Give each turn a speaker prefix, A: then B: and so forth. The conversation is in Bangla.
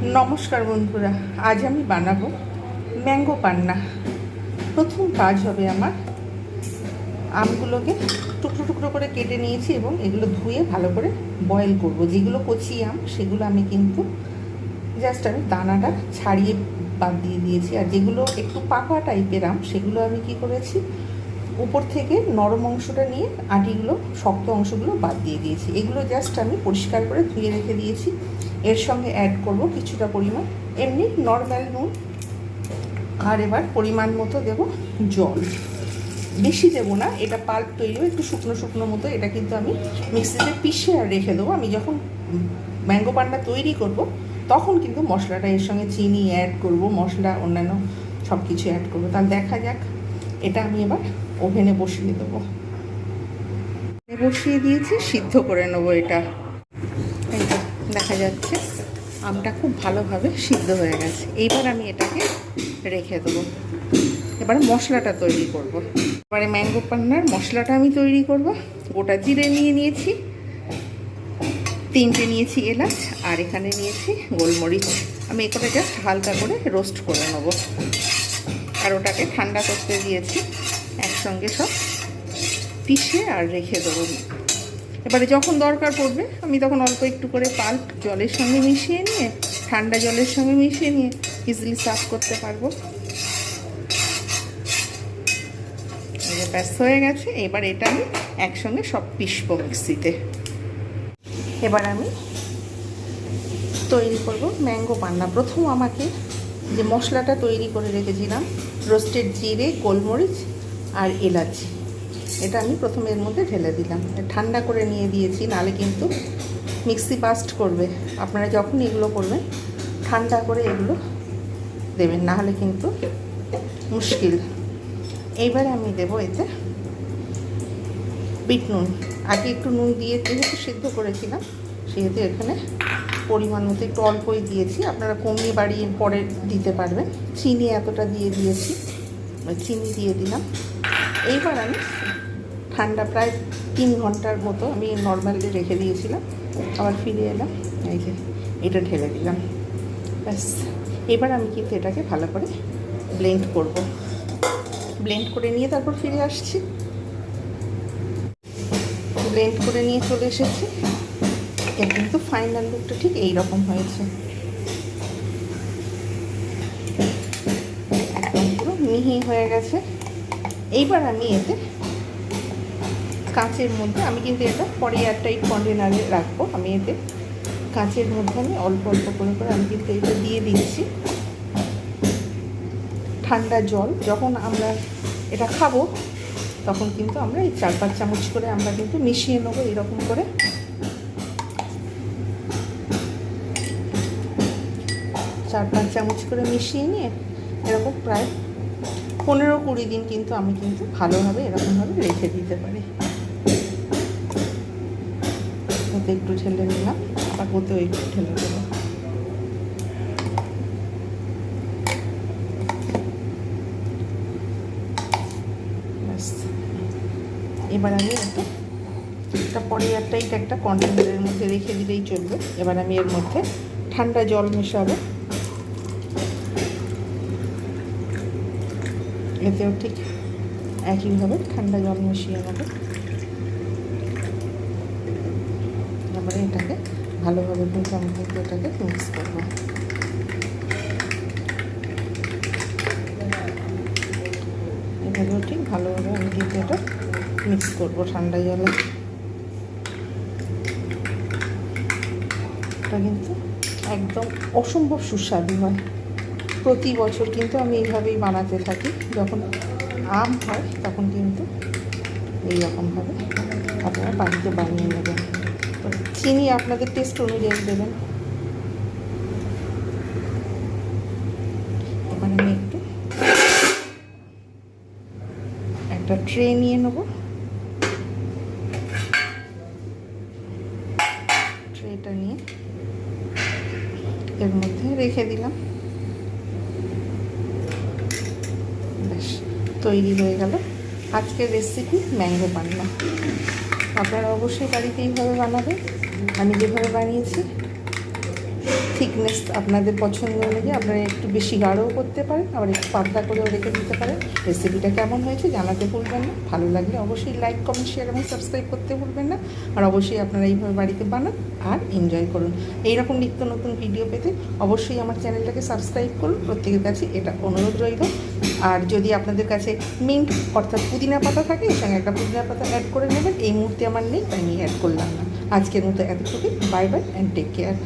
A: নমস্কার বন্ধুরা, আজ আমি বানাবো ম্যাঙ্গো পান্না। প্রথম কাজ হবে আমার আমগুলোকে টুকরো টুকরো করে কেটে নিয়েছি এবং এগুলো ধুয়ে ভালো করে বয়েল করব। যেগুলো কচি আম, সেগুলো আমি কিন্তু জাস্ট আমি দানাটা ছাড়িয়ে বাদ দিয়ে দিয়েছি। আর যেগুলো একটু পাকা টাইপের আম, সেগুলো আমি কি করেছি, উপর থেকে নরম অংশটা নিয়ে আটিগুলো, শক্ত অংশগুলো বাদ দিয়ে দিয়েছি। এগুলো জাস্ট আমি পরিষ্কার করে ধুয়ে রেখে দিয়েছি। এর সঙ্গে অ্যাড করব কিছুটা পরিমাণ। এমনি নর্মাল নুন। আর এবার পরিমাণ মতো দেব জল। বেশি দেবো না, এটা পাল্প তৈরি একটু শুকনো শুকনো মতো, এটা কিন্তু আমি মিক্সিতে পিষে আর রেখে দেবো। আমি যখন ম্যাঙ্গো পান্না তৈরি করব, তখন কিন্তু মশলাটা এর সঙ্গে চিনি অ্যাড করব, মশলা, অন্যান্য সব কিছু অ্যাড করব। তাহলে দেখা যাক, এটা আমি এবার ওভেনে বসিয়ে দেবো। বসিয়ে দিয়েছি, সিদ্ধ করে নেব এটা। তো দেখা যাচ্ছে, আমটা খুব ভালোভাবে সিদ্ধ হয়ে গেছে। এইবার আমি এটাকে রেখে দেবো। এবারে মশলাটা তৈরি করব। এবারে ম্যাঙ্গো পান্নার মশলাটা আমি তৈরি করব। গোটা জিরে নিয়ে নিয়েছি, তিনটে নিয়েছি এলাচ, আর এখানে নিয়েছি গোলমরিচ। আমি এটা জাস্ট হালকা করে রোস্ট করে নেব। আর ওটাকে ঠান্ডা করতে দিয়েছি। একসঙ্গে সব পিষে আর রেখে দেবো। এবারে যখন দরকার পড়বে, আমি তখন অল্প একটু করে পাল্প জলের সঙ্গে মিশিয়ে নিয়ে, ঠান্ডা জলের সঙ্গে মিশিয়ে নিয়ে ইজিলি সার্ভ করতে পারব। ব্যস্ত হয়ে গেছে, এবার এটা আমি একসঙ্গে সব পিসবো মিক্সিতে। এবার আমি তৈরি করব ম্যাঙ্গো পান্না। প্রথম আমাকে যে মশলাটা তৈরি করে রেখেছিলাম, রোস্টেড জিরে, গোলমরিচ আর এলাচি। এটা আমি প্রথমে এর মধ্যে ঢেলে দিলাম। ঠান্ডা করে নিয়ে দিয়েছি, নালে কিন্তু মিক্সি পাস্ট করবে। আপনারা যখন এগুলো করবেন, ঠান্ডা করে এগুলো দেবেন না হলে কিন্তু মুশকিল। এইবারে আমি দেবো এতে বিট নুন। আগে একটু নুন দিয়ে যেহেতু সিদ্ধ করেছিলাম, সেহেতু এখানে পরিমাণ মতো একটু অল্পই দিয়েছি। আপনারা কমিয়ে বাড়িয়ে পরে দিতে পারবেন। চিনি এতটা দিয়ে দিয়েছি চিনি দিয়ে দিলাম। এইবার আমি ঠান্ডা প্রায় তিন ঘণ্টার মতো আমি নর্মালি রেখে দিয়েছিলাম। আবার ফিরে এলাম, এই যে এটা ঢেলে দিলাম। ব্যাস, এবার আমি কিন্তু এটাকে ভালো করে ব্লেন্ড করব। ব্লেন্ড করে নিয়ে তারপর ফিরে আসছি। ব্লেন্ড করে নিয়ে চলে এসেছি। এর কিন্তু ফাইনাল লুকটা ঠিক এই রকম হয়েছে। একদম পুরো মিহি হয়ে গেছে। এইবার আমি এতে কাঁচের মধ্যে, আমি কিন্তু এটা পরে এই কন্টেনারে রাখব। আমি এতে কাঁচের মধ্যে আমি অল্প অল্প করে করে আমি কিন্তু এটা দিয়ে দিচ্ছি। ঠান্ডা জল, যখন আমরা এটা খাব, তখন কিন্তু আমরা এই চার পাঁচ চামচ করে আমরা কিন্তু মিশিয়ে নেব এরকম করে। চার পাঁচ চামচ করে মিশিয়ে নিয়ে এরকম প্রায় পনেরো কুড়ি দিন কিন্তু আমি কিন্তু ভালোভাবে এরকমভাবে রেখে দিতে পারি। ওতে একটু ঢেলে নিলাম আবার ওতেও একটু ঢেলে দেবো। এবার আমি একটা পরে একটা, এটা একটা কন্টেনারের মধ্যে রেখে দিলেই চলবে। এবার আমি এর মধ্যে ঠান্ডা জল মেশাবো। এতেও ঠিক একইভাবে ঠান্ডা জল মিশিয়ে নেব। তারপরে এটাকে ভালোভাবে কিন্তু আমি কিন্তু এটাকে মিক্স করব। এভাবেও ঠিক ভালোভাবে আমি কিন্তু এটা মিক্স করব ঠান্ডা জলে। এটা কিন্তু একদম অসম্ভব সুস্বাদু হয়। প্রতি বছর কিন্তু আমি এইভাবেই বানাতে থাকি। যখন আম হয় তখন কিন্তু এইরকমভাবে আপনারা বাড়িতে বানিয়ে নেবেন। চিনি আপনাদের টেস্ট অনুযায়ী দেবেন। এবার আমি একটু একটা ট্রে নিয়ে নেব। ট্রেটা নিয়ে এর মধ্যে রেখে দিলাম। ব্যাস তৈরি হয়ে গেল। আজকের রেসিপি ম্যাঙ্গো পান্না। আপনারা অবশ্যই বাড়িতে এইভাবে বানাবেন। আমি যেভাবে বানিয়েছি থিকনেস আপনাদের পছন্দ অনুযায়ী আপনারা একটু বেশি গাঢ়ও করতে পারেন, আবার একটু পাতলা করেও রেখে দিতে পারেন। রেসিপিটা কেমন হয়েছে জানাতে ভুলবেন না। ভালো লাগলে অবশ্যই লাইক কমেন্ট শেয়ার এবং সাবস্ক্রাইব করতে ভুলবেন না। আর অবশ্যই আপনারা এইভাবে বাড়িতে বানান আর এনজয় করুন। এইরকম নিত্য নতুন ভিডিও পেতে অবশ্যই আমার চ্যানেলটাকে সাবস্ক্রাইব করুন। প্রত্যেকের কাছে এটা অনুরোধ রইল। আর যদি আপনাদের কাছে মিন্ট অর্থাৎ পুদিনা পাতা থাকে, এর সঙ্গে একটা পুদিনা পাতা অ্যাড করে নেবেন। এই মুহূর্তে আমার নেই তাই আমি অ্যাড করলাম না। আজকের মতো এতটুকুই। Bye bye and take care